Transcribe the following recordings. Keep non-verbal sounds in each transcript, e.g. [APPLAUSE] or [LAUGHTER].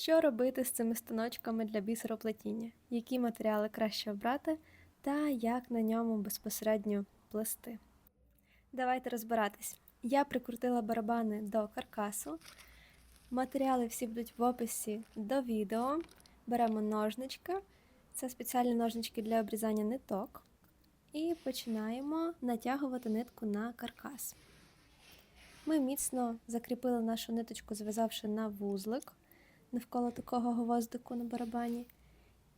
Що робити з цими станочками для бісероплетіння? Які матеріали краще обрати та як на ньому безпосередньо плести? Давайте розбиратись. Я прикрутила барабани до каркасу. Матеріали всі будуть в описі до відео. Беремо ножнички. Це спеціальні ножнички для обрізання ниток. І починаємо натягувати нитку на каркас. Ми міцно закріпили нашу ниточку, зв'язавши на вузлик навколо такого гвоздику на барабані.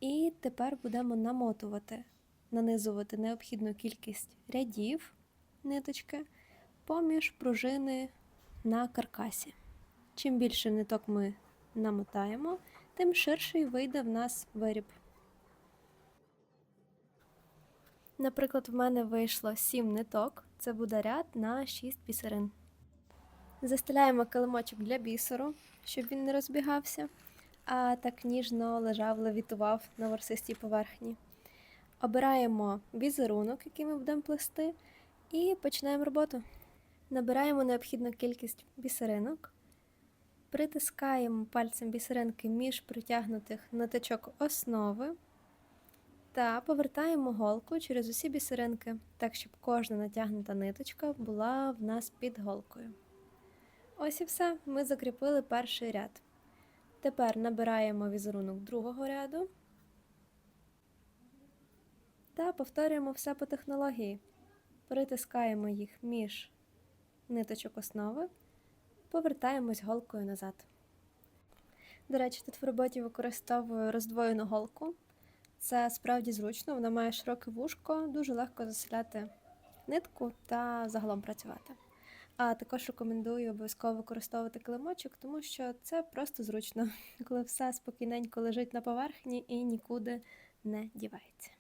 І тепер будемо намотувати, нанизувати необхідну кількість рядів ниточки поміж пружини на каркасі. Чим більше ниток ми намотаємо, тим ширший вийде в нас виріб. Наприклад, в мене вийшло 7 ниток, це буде ряд на 6 бісерин. Застеляємо килимочок для бісеру, щоб він не розбігався, а так ніжно лежав, левітував на ворсистій поверхні. Обираємо візерунок, який ми будемо плести, і починаємо роботу. Набираємо необхідну кількість бісеринок, притискаємо пальцем бісеринки між притягнутих ниточок основи та повертаємо голку через усі бісеринки, так щоб кожна натягнута ниточка була в нас під голкою. Ось і все, ми закріпили перший ряд. Тепер набираємо візерунок другого ряду та повторюємо все по технології. Притискаємо їх між ниточок основи, повертаємось голкою назад. До речі, тут в роботі використовую роздвоєну голку. Це справді зручно, вона має широке вушко, дуже легко заселяти нитку та загалом працювати. А також рекомендую обов'язково використовувати килимочок, тому що це просто зручно, [LAUGHS] коли все спокійненько лежить на поверхні і нікуди не дівається.